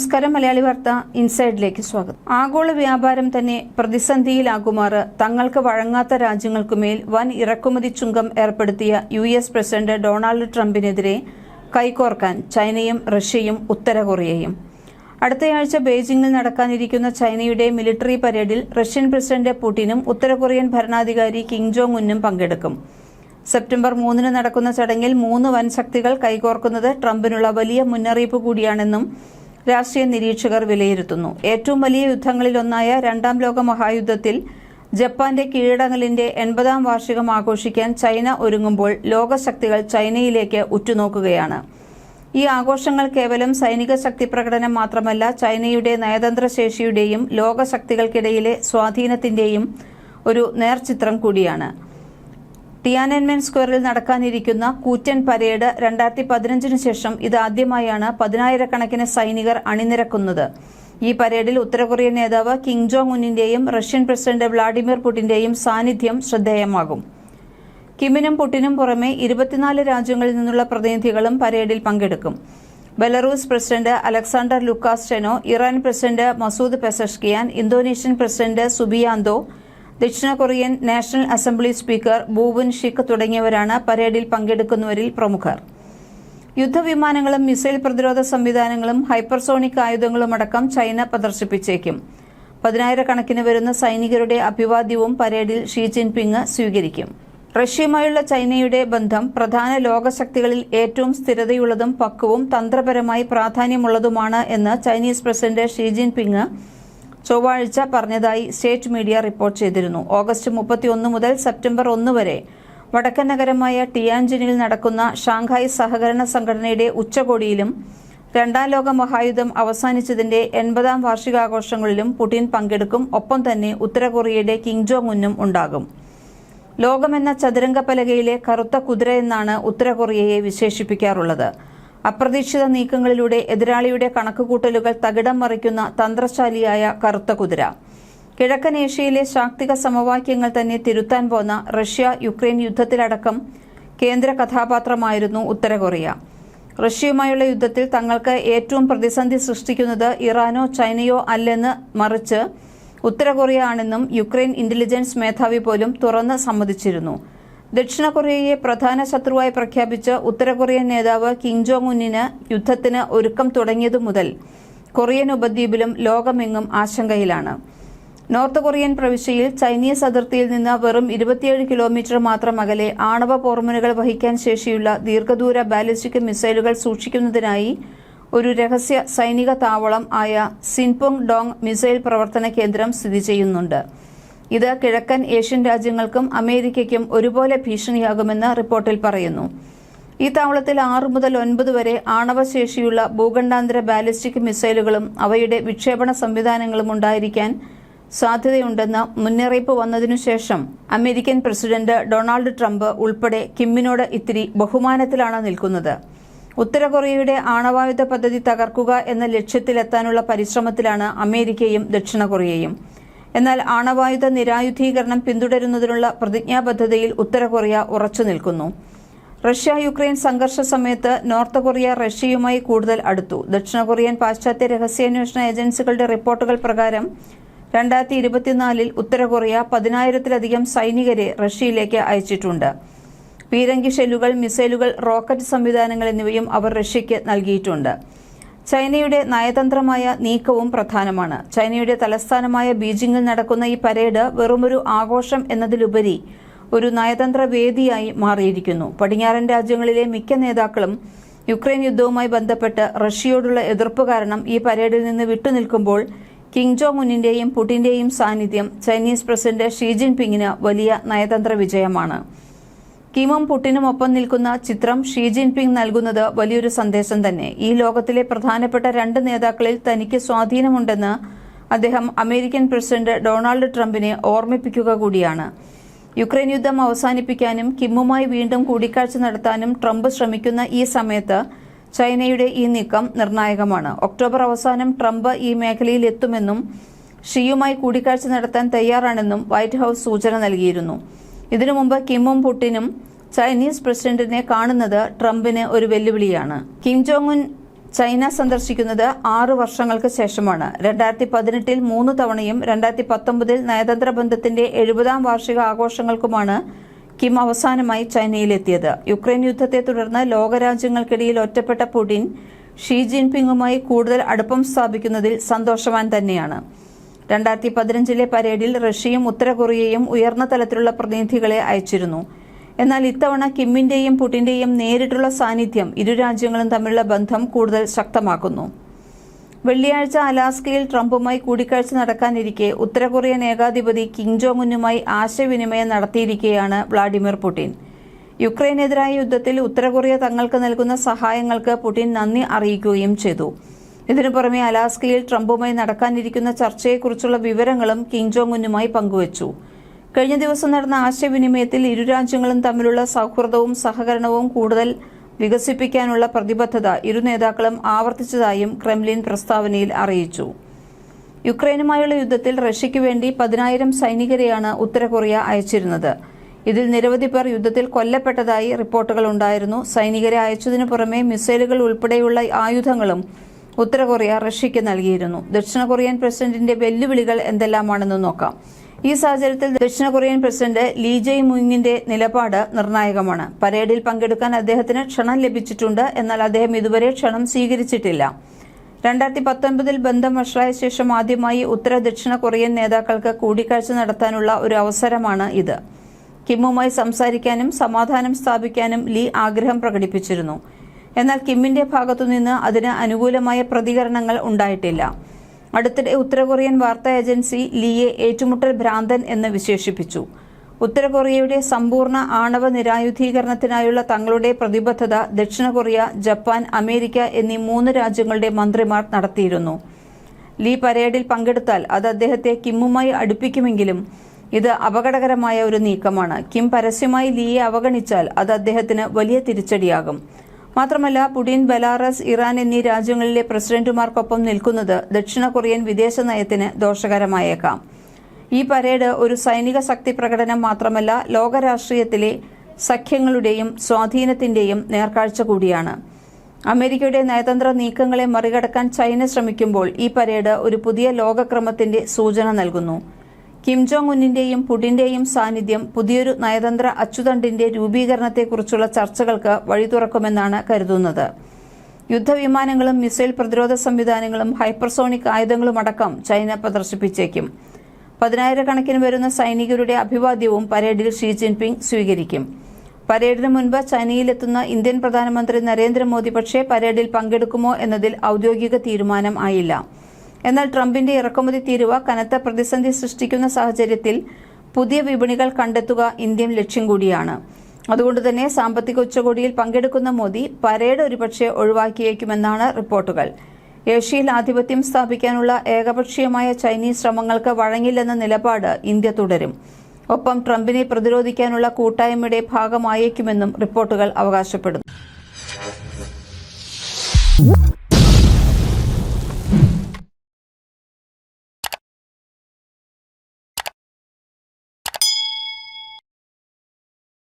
നമസ്കാരം മലയാളി വാർത്ത ഇൻസൈഡിലേക്ക് സ്വാഗതം. ആഗോള വ്യാപാരം തന്നെ പ്രതിസന്ധിയിലാകുമാറ്. തങ്ങൾക്ക് വഴങ്ങാത്ത രാജ്യങ്ങൾക്കുമേൽ വൻ ഇറക്കുമതി ചുങ്കം ഏർപ്പെടുത്തിയ യു എസ് പ്രസിഡന്റ് ഡൊണാൾഡ് ട്രംപിനെതിരെ കൈകോർക്കാൻ ചൈനയും റഷ്യയും ഉത്തര കൊറിയയും. അടുത്തയാഴ്ച ബെയ്ജിംഗിൽ നടക്കാനിരിക്കുന്ന ചൈനയുടെ മിലിറ്ററി പരേഡിൽ റഷ്യൻ പ്രസിഡന്റ് പുടിനും ഉത്തര കൊറിയൻ ഭരണാധികാരി കിം ജോങ് ഉന്നും പങ്കെടുക്കും. സെപ്റ്റംബർ മൂന്നിന് നടക്കുന്ന ചടങ്ങിൽ മൂന്ന് വൻ ശക്തികൾ കൈകോർക്കുന്നത് ട്രംപിനുള്ള വലിയ മുന്നറിയിപ്പ് കൂടിയാണെന്നും രാഷ്ട്രീയ നിരീക്ഷകർ വിലയിരുത്തുന്നു. ഏറ്റവും വലിയ യുദ്ധങ്ങളിലൊന്നായ രണ്ടാം ലോക മഹായുദ്ധത്തിൽ ജപ്പാന്റെ കീഴടങ്ങലിന്റെ എൺപതാം വാർഷികം ആഘോഷിക്കാൻ ചൈന ഒരുങ്ങുമ്പോൾ ലോകശക്തികൾ ചൈനയിലേക്ക് ഉറ്റുനോക്കുകയാണ്. ഈ ആഘോഷങ്ങൾ കേവലം സൈനിക ശക്തി പ്രകടനം മാത്രമല്ല ചൈനയുടെ നയതന്ത്ര ശേഷിയുടെയും ലോകശക്തികൾക്കിടയിലെ സ്വാധീനത്തിന്റെയും ഒരു നേർചിത്രം കൂടിയാണ്. ടിയാനൻമെൻ സ്ക്വയറിൽ നടക്കാനിരിക്കുന്ന കൂറ്റൻ പരേഡ് രണ്ടായിരത്തി പതിനഞ്ചിന് ശേഷം ഇതാദ്യമായാണ് പതിനായിരക്കണക്കിന് സൈനികർ അണിനിരക്കുന്നത്. ഈ പരേഡിൽ ഉത്തരകൊറിയൻ നേതാവ് കിം ജോങ് ഉന്നിന്റെയും റഷ്യൻ പ്രസിഡന്റ് വ്ളാഡിമിർ പുടിന്റെയും സാന്നിധ്യം ശ്രദ്ധേയമാകും. കിമിനും പുടിനും പുറമെ ഇരുപത്തിനാല് രാജ്യങ്ങളിൽ നിന്നുള്ള പ്രതിനിധികളും പരേഡിൽ പങ്കെടുക്കും. Belarus president Alexander Lukashenko Iran president Masoud Pezeshkian Indonesian president Subianto ദക്ഷിണ Korean national assembly speaker Woo Won Shik തുടങ്ങിയവരാണ് പരേഡിൽ പങ്കെടുക്കുന്നവരിൽ പ്രമുഖർ. യുദ്ധവിമാനങ്ങളും മിസൈൽ പ്രതിരോധ സംവിധാനങ്ങളും ഹൈപ്പർസോണിക് ആയുധങ്ങളും അടക്കം ചൈന പ്രദർശിപ്പിച്ചേക്കും. പതിനായിരക്കണക്കിന് വരുന്ന സൈനികരുടെ അഭിവാദ്യവും പരേഡിൽ ഷീ ജിൻപിങ് സ്വീകരിക്കും. റഷ്യയുമായുള്ള ചൈനയുടെ ബന്ധം പ്രധാന ലോകശക്തികളിൽ ഏറ്റവും സ്ഥിരതയുള്ളതും പക്വവും തന്ത്രപരമായി പ്രാധാന്യമുള്ളതുമാണ് എന്ന് ചൈനീസ് പ്രസിഡന്റ് ഷീ ജിൻപിങ് ചൊവ്വാഴ്ച പറഞ്ഞതായി സ്റ്റേറ്റ് മീഡിയ റിപ്പോർട്ട് ചെയ്തിരുന്നു. ഓഗസ്റ്റ് മുപ്പത്തിയൊന്ന് മുതൽ സെപ്റ്റംബർ ഒന്ന് വരെ വടക്കൻ നഗരമായ ടിയാൻജിനിൽ നടക്കുന്ന ഷാങ്ഹായ് സഹകരണ സംഘടനയുടെ ഉച്ചകോടിയിലും രണ്ടാം ലോക മഹായുദ്ധം അവസാനിച്ചതിന്റെ എൺപതാം വാർഷികാഘോഷങ്ങളിലും പുടിൻ പങ്കെടുക്കും. ഒപ്പം തന്നെ ഉത്തര കൊറിയയുടെ കിങ് ജോങ് ഉന്നും ഉണ്ടാകും. ലോകമെന്ന ചതുരംഗ പലകയിലെ കറുത്ത കുതിര എന്നാണ് ഉത്തര കൊറിയയെ വിശേഷിപ്പിക്കാറുള്ളത്. അപ്രതീക്ഷിത നീക്കങ്ങളിലൂടെ എതിരാളിയുടെ കണക്കുകൂട്ടലുകൾ തകിടം മറിക്കുന്ന തന്ത്രശാലിയായ കറുത്ത കുതിര. കിഴക്കൻ ഏഷ്യയിലെ ശാക്തിക സമവാക്യങ്ങൾ തന്നെ തിരുത്താൻ പോന്ന റഷ്യ യുക്രൈൻ യുദ്ധത്തിലടക്കം കേന്ദ്ര കഥാപാത്രമായിരുന്നു ഉത്തര കൊറിയ. റഷ്യയുമായുള്ള യുദ്ധത്തിൽ തങ്ങൾക്ക് ഏറ്റവും പ്രതിസന്ധി സൃഷ്ടിക്കുന്നത് ഇറാനോ ചൈനയോ അല്ലെന്ന് മറിച്ച് ഉത്തര കൊറിയ ആണെന്നും യുക്രൈൻ ഇന്റലിജൻസ് മേധാവി പോലും തുറന്ന് സമ്മതിച്ചിരുന്നു. ദക്ഷിണ കൊറിയയെ പ്രധാന ശത്രുവായി പ്രഖ്യാപിച്ച് ഉത്തര കൊറിയൻ നേതാവ് കിം ജോങ് ഉന്നിന് യുദ്ധത്തിന് ഒരുക്കം തുടങ്ങിയതു മുതൽ കൊറിയൻ ഉപദ്വീപിലും ലോകമെങ്ങും ആശങ്കയിലാണ്. നോർത്ത് കൊറിയൻ പ്രവിശ്യയിൽ ചൈനീസ് അതിർത്തിയിൽ നിന്ന് വെറും ഇരുപത്തിയേഴ് കിലോമീറ്റർ മാത്രം അകലെ ആണവ പോർമുനകൾ വഹിക്കാൻ ശേഷിയുള്ള ദീർഘദൂര ബാലിസ്റ്റിക് മിസൈലുകൾ സൂക്ഷിക്കുന്നതിനായി ഒരു രഹസ്യ സൈനിക താവളം ആയ സിൻപുങ് ഡോങ് മിസൈൽ പ്രവർത്തന കേന്ദ്രം സ്ഥിതി ചെയ്യുന്നുണ്ട്. ഇത് കിഴക്കൻ ഏഷ്യൻ രാജ്യങ്ങൾക്കും അമേരിക്കയ്ക്കും ഒരുപോലെ ഭീഷണിയാകുമെന്ന് റിപ്പോർട്ടിൽ പറയുന്നു. ഈ താവളത്തിൽ ആറ് മുതൽ ഒൻപത് വരെ ആണവശേഷിയുള്ള ഭൂഖണ്ഡാന്തര ബാലിസ്റ്റിക് മിസൈലുകളും അവയുടെ വിക്ഷേപണ സംവിധാനങ്ങളും ഉണ്ടായിരിക്കാൻ സാധ്യതയുണ്ടെന്ന് മുന്നറിയിപ്പ് വന്നതിനുശേഷം അമേരിക്കൻ പ്രസിഡന്റ് ഡൊണാൾഡ് ട്രംപ് ഉൾപ്പെടെ കിമ്മിനോട് ഇത്തിരി ബഹുമാനത്തിലാണ് നിൽക്കുന്നത്. ഉത്തര കൊറിയയുടെ ആണവായുധ പദ്ധതി തകർക്കുക എന്ന ലക്ഷ്യത്തിലെത്താനുള്ള പരിശ്രമത്തിലാണ് അമേരിക്കയും ദക്ഷിണ കൊറിയയും. എന്നാൽ ആണവായുധ നിരായുധീകരണം പിന്തുടരുന്നതിനുള്ള പ്രതിജ്ഞാബദ്ധതയിൽ ഉത്തര കൊറിയ ഉറച്ചു നിൽക്കുന്നു. റഷ്യ യുക്രൈൻ സംഘർഷ സമയത്ത് നോർത്ത് കൊറിയ റഷ്യയുമായി കൂടുതൽ അടുത്തു. ദക്ഷിണ കൊറിയൻ പാശ്ചാത്യ രഹസ്യാന്വേഷണ ഏജൻസികളുടെ റിപ്പോർട്ടുകൾ പ്രകാരം രണ്ടായിരത്തി ഇരുപത്തിനാലിൽ ഉത്തര കൊറിയ പതിനായിരത്തിലധികം സൈനികരെ റഷ്യയിലേക്ക് അയച്ചിട്ടുണ്ട്. പീരങ്കി ഷെല്ലുകൾ മിസൈലുകൾ റോക്കറ്റ് സംവിധാനങ്ങൾ എന്നിവയും അവർ റഷ്യയ്ക്ക് നൽകിയിട്ടുണ്ട്. ചൈനയുടെ നയതന്ത്രമായ നീക്കവും പ്രധാനമാണ്. ചൈനയുടെ തലസ്ഥാനമായ ബീജിംഗിൽ നടക്കുന്ന ഈ പരേഡ് വെറുമൊരു ആഘോഷം എന്നതിലുപരി ഒരു നയതന്ത്ര വേദിയായി മാറിയിരിക്കുന്നു. പടിഞ്ഞാറൻ രാജ്യങ്ങളിലെ മിക്ക നേതാക്കളും യുക്രൈൻ യുദ്ധവുമായി ബന്ധപ്പെട്ട് റഷ്യയോടുള്ള എതിർപ്പ് കാരണം ഈ പരേഡിൽ നിന്ന് വിട്ടുനിൽക്കുമ്പോൾ കിങ് ജോ മുന്നിന്റെയും പുടിന്റെയും സാന്നിധ്യം ചൈനീസ് പ്രസിഡന്റ് ഷീ ജിൻപിങ്ങിന് വലിയ നയതന്ത്ര വിജയമാണ്. കിമും പുട്ടിനും ഒപ്പം നിൽക്കുന്ന ചിത്രം ഷീ ജിൻപിങ് നൽകുന്നത് വലിയൊരു സന്ദേശം തന്നെ. ഈ ലോകത്തിലെ പ്രധാനപ്പെട്ട രണ്ട് നേതാക്കളിൽ തനിക്ക് സ്വാധീനമുണ്ടെന്ന് അദ്ദേഹം അമേരിക്കൻ പ്രസിഡന്റ് ഡൊണാൾഡ് ട്രംപിനെ ഓർമ്മിപ്പിക്കുക കൂടിയാണ്. യുക്രൈൻ യുദ്ധം അവസാനിപ്പിക്കാനും കിമ്മുമായി വീണ്ടും കൂടിക്കാഴ്ച നടത്താനും ട്രംപ് ശ്രമിക്കുന്ന ഈ സമയത്ത് ചൈനയുടെ ഈ നീക്കം നിർണായകമാണ്. ഒക്ടോബർ അവസാനം ട്രംപ് ഈ മേഖലയിൽ എത്തുമെന്നും ഷിയുമായി കൂടിക്കാഴ്ച നടത്താൻ തയ്യാറാണെന്നും വൈറ്റ് ഹൌസ് സൂചന നൽകിയിരുന്നു. ഇതിനു മുമ്പ് കിമ്മും പുട്ടിനും ചൈനീസ് പ്രസിഡന്റിനെ കാണുന്നത് ട്രംപിന് ഒരു വെല്ലുവിളിയാണ്. കിം ജോങ് ഉൻ ചൈന സന്ദർശിക്കുന്നത് ആറു വർഷങ്ങൾക്ക് ശേഷമാണ്. രണ്ടായിരത്തി പതിനെട്ടിൽ മൂന്ന് തവണയും രണ്ടായിരത്തി പത്തൊമ്പതിൽ നയതന്ത്ര ബന്ധത്തിന്റെ എഴുപതാം വാർഷിക ആഘോഷങ്ങൾക്കുമാണ് കിം അവസാനമായി ചൈനയിലെത്തിയത്. യുക്രൈൻ യുദ്ധത്തെ തുടർന്ന് ലോകരാജ്യങ്ങൾക്കിടയിൽ ഒറ്റപ്പെട്ട പുടിൻ ഷീ ജിൻപിങ്ങുമായി കൂടുതൽ അടുപ്പം സ്ഥാപിക്കുന്നതിൽ സന്തോഷവാൻ തന്നെയാണ്. രണ്ടായിരത്തി പതിനഞ്ചിലെ പരേഡിൽ റഷ്യയും ഉത്തര കൊറിയയും ഉയർന്ന തലത്തിലുള്ള പ്രതിനിധികളെ അയച്ചിരുന്നു. എന്നാൽ ഇത്തവണ കിമ്മിന്റെയും പുടിന്റെയും നേരിട്ടുള്ള സാന്നിധ്യം ഇരു രാജ്യങ്ങളും തമ്മിലുള്ള ബന്ധം കൂടുതൽ ശക്തമാക്കുന്നു. വെള്ളിയാഴ്ച അലാസ്കയിൽ ട്രംപുമായി കൂടിക്കാഴ്ച നടക്കാനിരിക്കെ ഉത്തര കൊറിയൻ ഏകാധിപതി കിം ജോങ് ഉന്നുമായി ആശയവിനിമയം നടത്തിയിരിക്കെയാണ് വ്ളാഡിമിർ പുടിൻ. യുക്രൈനെതിരായ യുദ്ധത്തിൽ ഉത്തര കൊറിയ തങ്ങൾക്ക് നൽകുന്ന സഹായങ്ങൾക്ക് പുടിൻ നന്ദി അറിയിക്കുകയും ചെയ്തു. ഇതിനു പുറമെ അലാസ്കയിൽ ട്രംപുമായി നടക്കാനിരിക്കുന്ന ചർച്ചയെക്കുറിച്ചുള്ള വിവരങ്ങളും കിം ജോങ് ഉന്നുമായി പങ്കുവച്ചു. കഴിഞ്ഞ ദിവസം നടന്ന ആശയവിനിമയത്തിൽ ഇരു രാജ്യങ്ങളും തമ്മിലുള്ള സൗഹൃദവും സഹകരണവും കൂടുതൽ വികസിപ്പിക്കാനുള്ള പ്രതിബദ്ധത ഇരു നേതാക്കളും ആവർത്തിച്ചതായും ക്രെംലിൻ പ്രസ്താവനയിൽ അറിയിച്ചു. യുക്രൈനുമായുള്ള യുദ്ധത്തിൽ റഷ്യയ്ക്ക് വേണ്ടി പതിനായിരം സൈനികരെയാണ് ഉത്തര കൊറിയ അയച്ചിരുന്നത്. ഇതിൽ നിരവധി പേർ യുദ്ധത്തിൽ കൊല്ലപ്പെട്ടതായി റിപ്പോർട്ടുകൾ ഉണ്ടായിരുന്നു. സൈനികരെ അയച്ചതിനു പുറമെ മിസൈലുകൾ ഉൾപ്പെടെയുള്ള ആയുധങ്ങളും ഉത്തര കൊറിയ റഷ്യയ്ക്ക് നൽകിയിരുന്നു. ദക്ഷിണ കൊറിയൻ പ്രസിഡന്റിന്റെ വെല്ലുവിളികൾ എന്തെല്ലാമാണെന്ന് നോക്കാം. ഈ സാഹചര്യത്തിൽ ദക്ഷിണ കൊറിയൻ പ്രസിഡന്റ് ലീ ജയ് മുങ്ങിന്റെ നിലപാട് നിർണായകമാണ്. പരേഡിൽ പങ്കെടുക്കാൻ അദ്ദേഹത്തിന് ക്ഷണം ലഭിച്ചിട്ടുണ്ട് എന്നാൽ അദ്ദേഹം ഇതുവരെ ക്ഷണം സ്വീകരിച്ചിട്ടില്ല. രണ്ടായിരത്തി പത്തൊൻപതിൽ ബന്ധം വഷളായ ശേഷം ആദ്യമായി ഉത്തര ദക്ഷിണ കൊറിയൻ നേതാക്കൾക്ക് കൂടിക്കാഴ്ച നടത്താനുള്ള ഒരു അവസരമാണ് ഇത്. കിമ്മുമായി സംസാരിക്കാനും സമാധാനം സ്ഥാപിക്കാനും ലീ ആഗ്രഹം പ്രകടിപ്പിച്ചിരുന്നു. എന്നാൽ കിമ്മിന്റെ ഭാഗത്തുനിന്ന് അതിന് അനുകൂലമായ പ്രതികരണങ്ങൾ ഉണ്ടായിട്ടില്ല. അടുത്തിടെ ഉത്തരകൊറിയൻ വാർത്താ ഏജൻസി ലീയെ ഏറ്റുമുട്ടൽ ഭ്രാന്തൻ എന്ന് വിശേഷിപ്പിച്ചു. ഉത്തരകൊറിയയുടെ സമ്പൂർണ ആണവ നിരായുധീകരണത്തിനായുള്ള തങ്ങളുടെ പ്രതിബദ്ധത ദക്ഷിണ കൊറിയ ജപ്പാൻ അമേരിക്ക എന്നീ മൂന്ന് രാജ്യങ്ങളുടെ മന്ത്രിമാർ നടത്തിയിരുന്നു. ലീ പരേഡിൽ പങ്കെടുത്താൽ അത് അദ്ദേഹത്തെ കിമ്മുമായി അടുപ്പിക്കുമെങ്കിലും ഇത് അപകടകരമായ ഒരു നീക്കമാണ്. കിം പരസ്യമായി ലീയെ അവഗണിച്ചാൽ അത് അദ്ദേഹത്തിന് വലിയ തിരിച്ചടിയാകും. മാത്രമല്ല പുടിൻ ബലാറസ് ഇറാൻ എന്നീ രാജ്യങ്ങളിലെ പ്രസിഡന്റുമാർക്കൊപ്പം നിൽക്കുന്നത് ദക്ഷിണ കൊറിയൻ വിദേശ നയത്തിന് ദോഷകരമായേക്കാം. ഈ പരേഡ് ഒരു സൈനിക ശക്തി പ്രകടനം മാത്രമല്ല ലോകരാഷ്ട്രീയത്തിലെ സഖ്യങ്ങളുടെയും സ്വാധീനത്തിന്റെയും നേർക്കാഴ്ച കൂടിയാണ്. അമേരിക്കയുടെ നയതന്ത്ര നീക്കങ്ങളെ മറികടക്കാൻ ചൈന ശ്രമിക്കുമ്പോൾ ഈ പരേഡ് ഒരു പുതിയ ലോകക്രമത്തിന്റെ സൂചന നൽകുന്നു. കിം ജോങ് ഉന്നിന്റെയും പുടിന്റെയും സാന്നിധ്യം പുതിയൊരു നയതന്ത്ര അച്ചുതണ്ടിന്റെ രൂപീകരണത്തെക്കുറിച്ചുള്ള ചർച്ചകൾക്ക് വഴി തുറക്കുമെന്നാണ് കരുതുന്നത്. യുദ്ധവിമാനങ്ങളും മിസൈൽ പ്രതിരോധ സംവിധാനങ്ങളും ഹൈപ്പർസോണിക് ആയുധങ്ങളുമടക്കം ചൈന പ്രദർശിപ്പിച്ചേക്കും. പതിനായിരക്കണക്കിന് വരുന്ന സൈനികരുടെ അഭിവാദ്യവും പരേഡിൽ ഷീ ജിൻപിങ് സ്വീകരിക്കും. പരേഡിന് മുൻപ് ചൈനയിലെത്തുന്ന ഇന്ത്യൻ പ്രധാനമന്ത്രി നരേന്ദ്രമോദി പക്ഷേ പരേഡിൽ പങ്കെടുക്കുമോ എന്നതിൽ ഔദ്യോഗിക തീരുമാനം ആയില്ല. എന്നാൽ ട്രംപിന്റെ ഇറക്കുമതി തീരുവ കനത്ത പ്രതിസന്ധി സൃഷ്ടിക്കുന്ന സാഹചര്യത്തിൽ പുതിയ വിപണികൾ കണ്ടെത്തുക ഇന്ത്യൻ ലക്ഷ്യം കൂടിയാണ്. അതുകൊണ്ട് തന്നെ സാമ്പത്തിക ഉച്ചകോടിയിൽ പങ്കെടുക്കുന്ന മോദി പരേഡ് ഒരുപക്ഷെ ഒഴിവാക്കിയേക്കുമെന്നാണ് റിപ്പോർട്ടുകൾ. ഏഷ്യയിൽ ആധിപത്യം സ്ഥാപിക്കാനുള്ള ഏകപക്ഷീയമായ ചൈനീസ് ശ്രമങ്ങൾക്ക് വഴങ്ങില്ലെന്ന നിലപാട് ഇന്ത്യ തുടരും. ഒപ്പം ട്രംപിനെ പ്രതിരോധിക്കാനുള്ള കൂട്ടായ്മയുടെ ഭാഗമായേക്കുമെന്നും റിപ്പോർട്ടുകൾ അവകാശപ്പെടുന്നു.